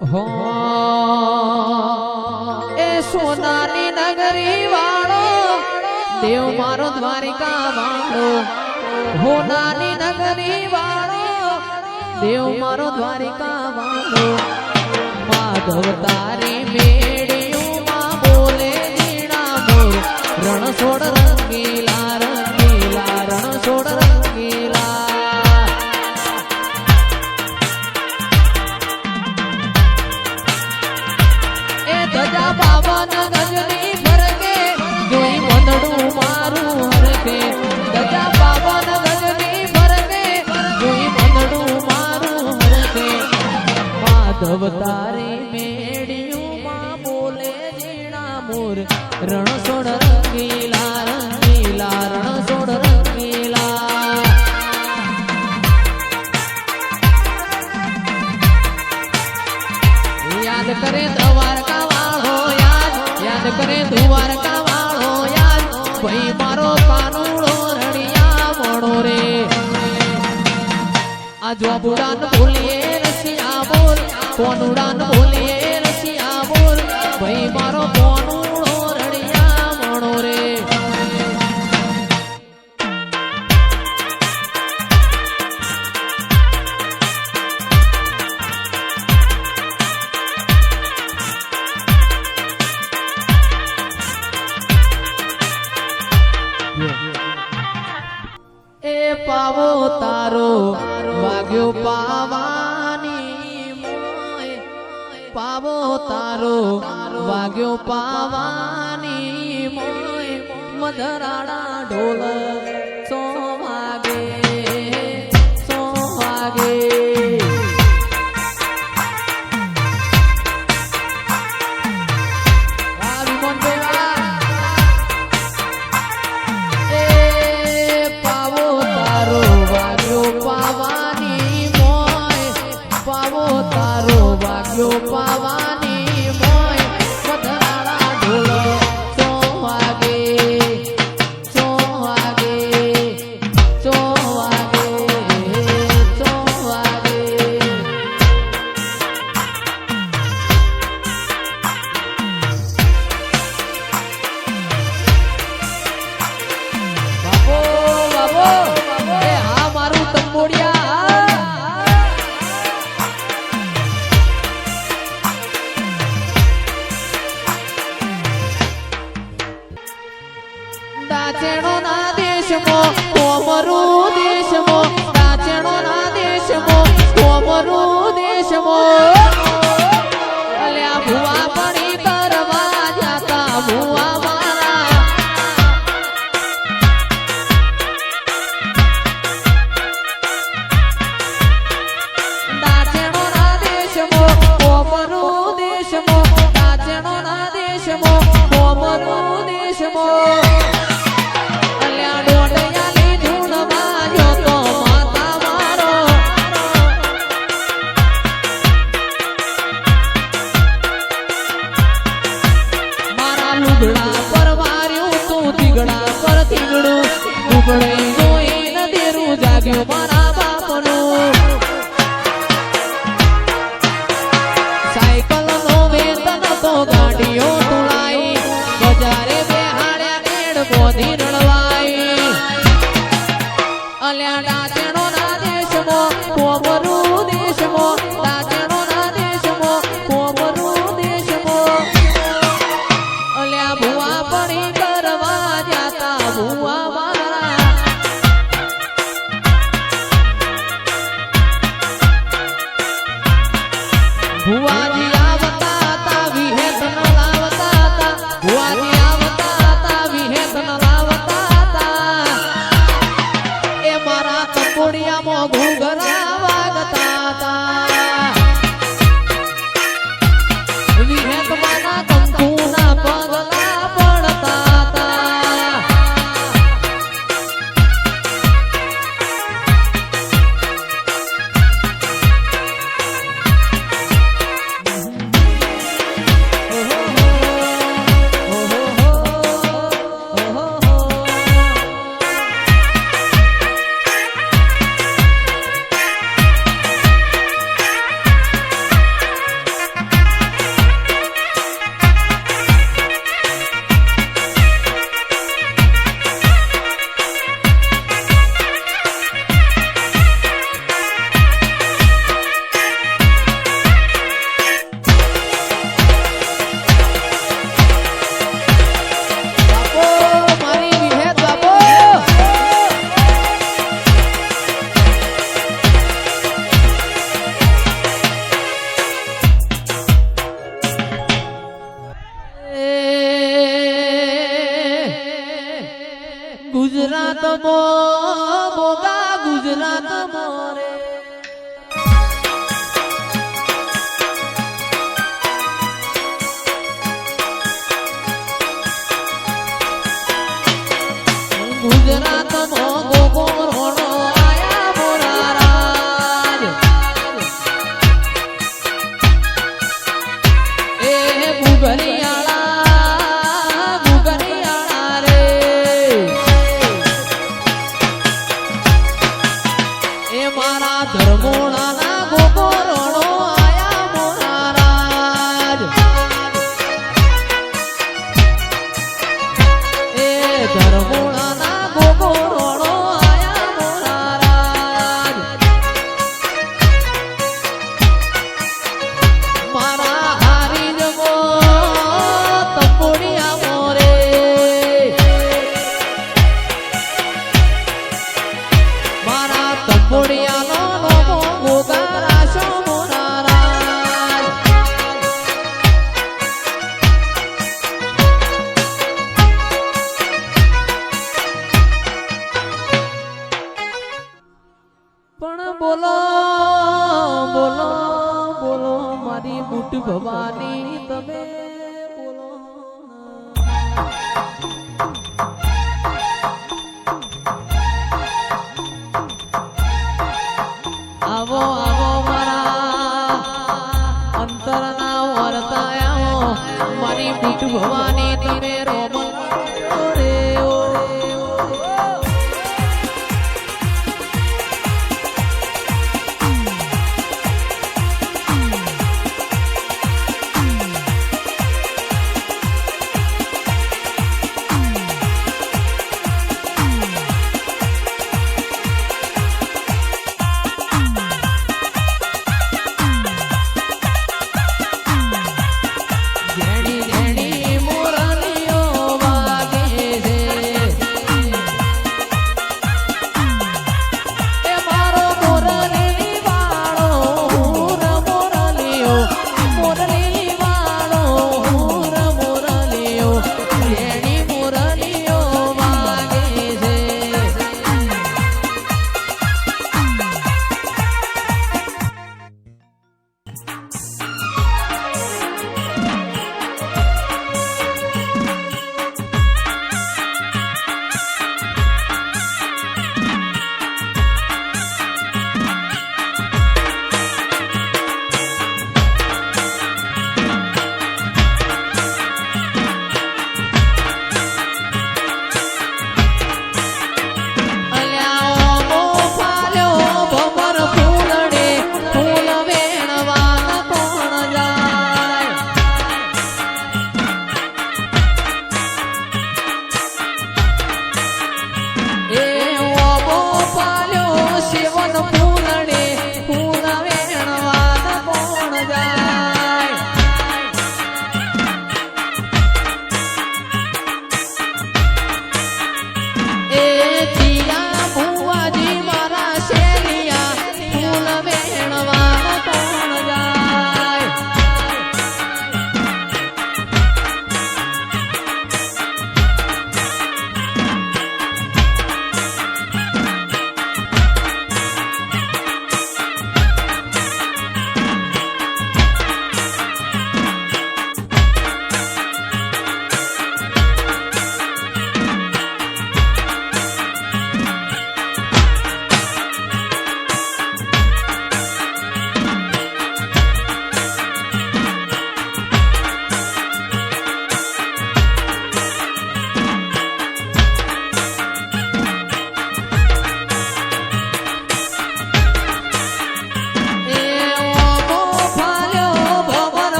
હો. એ સોનાની નગરી વાળો, દેવ મારો દ્વારિકા વાળો. હો નાની નગરી વાળો, દેવ મારો દ્વારિકા વાળો. માધવ તારી મેળ્યું માધવ તારી મેળ્યું માં બોલે જીણા મોર. રણછોડ રંગીલા રંગીલા રણછોડ રંગીલા. યાદ કરે દ્વારકા વાળો યાદ યાદ કરે દ્વારકા વાળો યાદ ભાઈ મારો કાનુડો રણિયા મોણો રે. આ જોબુડાન ભૂલીએ રસિયા બોલ કોનુડાન ભૂલીએ રસિયા બોલ ભાઈ મારો કોનુડો રણિયા મોણો રે એ પાવો તારો વાગ્યો પાવાની મોય મધરાડા ઢોલ સો વાગે સો વાગે. પાવા બોધી રળવાઈ અલ્યા ડાચણો ના દેશમો, કોમરું દેશમો ડાચણો ના દેશમો, કોમરું દેશમો. અલ્યા ભુવા પડી કરવા જાતા ભુવા મારા મો આવો આવો મારા અંતરના વર્તાયા મારી બુટ ભવાની